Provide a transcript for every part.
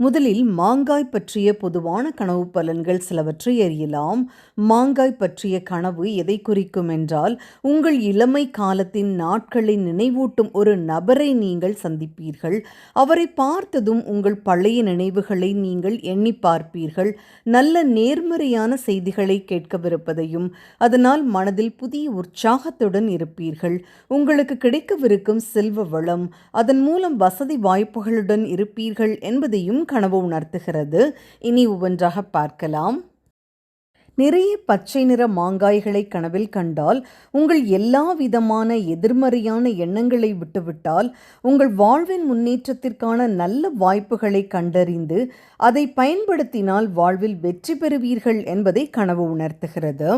முதலில் மாங்காய் பற்றிய பொதுவான கனவு பலன்கள் சிலவற்றை அறியலாம். மாங்காய் பற்றிய கனவு எதை குறிக்கும் என்றால் உங்கள் இளமை காலத்தின் நாட்களை நினைவூட்டும் ஒரு நபரை நீங்கள் சந்திப்பீர்கள். அவரை பார்த்ததும் உங்கள் பழைய நினைவுகளை நீங்கள் எண்ணி பார்ப்பீர்கள். நல்ல நேர்மறையான செய்திகளை கேட்கவிருப்பதையும் அதனால் மனதில் புதிய உற்சாகத்துடன் இருப்பீர்கள். உங்களுக்கு கிடைக்கவிருக்கும் செல்வ வளம் அதன் மூலம் வசதி வாய்ப்புகளுடன் இருப்பீர்கள் என்பதையும் கனவு உணர்த்துகிறது. இனி ஒவ்வொன்றாக பார்க்கலாம். நிறைய பச்சை நிற மாங்காய்களை கனவில் கண்டால் உங்கள் எல்லா விதமான எதிர்மறையான எண்ணங்களை விட்டுவிட்டால் உங்கள் வாழ்வின் முன்னேற்றத்திற்கான நல்ல வாய்ப்புகளை கண்டறிந்து அதை பயன்படுத்தினால் வாழ்வில் வெற்றி பெறுவீர்கள் என்பதை கனவு உணர்த்துகிறது.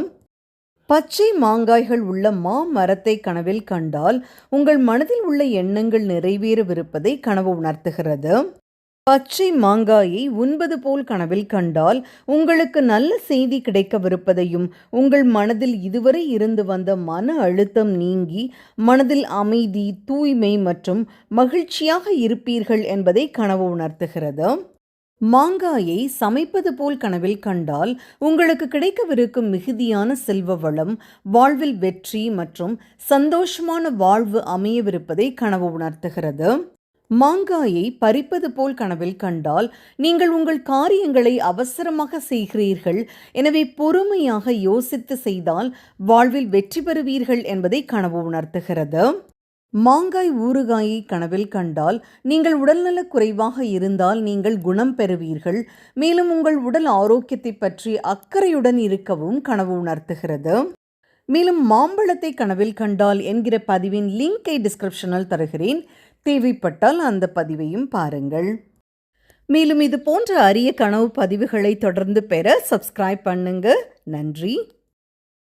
பச்சை மாங்காய்கள் உள்ள மா மரத்தை கனவில் கண்டால் உங்கள் மனதில் உள்ள எண்ணங்கள் நிறைவேறவிருப்பதை கனவு உணர்த்துகிறது. பச்சை மாங்காயை உண்பது போல் கனவில் கண்டால் உங்களுக்கு நல்ல செய்தி கிடைக்கவிருப்பதையும் உங்கள் மனதில் இதுவரை இருந்து வந்த மன அழுத்தம் நீங்கி மனதில் அமைதி தூய்மை மற்றும் மகிழ்ச்சியாக இருப்பீர்கள் என்பதை கனவு உணர்த்துகிறது. மாங்காயை சமைப்பது போல் கனவில் கண்டால் உங்களுக்கு கிடைக்கவிருக்கும் மிகுதியான செல்வ வளம் வாழ்வில் வெற்றி மற்றும் சந்தோஷமான வாழ்வு அமையவிருப்பதை கனவு உணர்த்துகிறது. மாங்காயை பறிப்பது போல் கனவில் கண்டால் நீங்கள் உங்கள் காரியங்களை அவசரமாக செய்கிறீர்கள். எனவே பொறுமையாக யோசித்து செய்தால் வாழ்வில் வெற்றி பெறுவீர்கள் என்பதை கனவு உணர்த்துகிறது. மாங்காய் ஊறுகாயை கனவில் கண்டால் நீங்கள் உடல்நலக் குறைவாக இருந்தால் நீங்கள் குணம் பெறுவீர்கள். மேலும் உங்கள் உடல் ஆரோக்கியத்தை பற்றி அக்கறையுடன் இருக்கவும் கனவு உணர்த்துகிறது. மேலும் மாம்பழத்தை கனவில் கண்டால் என்கிற பதிவின் லிங்கை டிஸ்கிரிப்ஷனில் தருகிறேன். தேவைப்பட்டால் அந்த பதிவையும் பாருங்கள். மேலும் இது போன்ற அரிய கனவு பதிவுகளை தொடர்ந்து பெற சப்ஸ்கிரைப் பண்ணுங்க. நன்றி.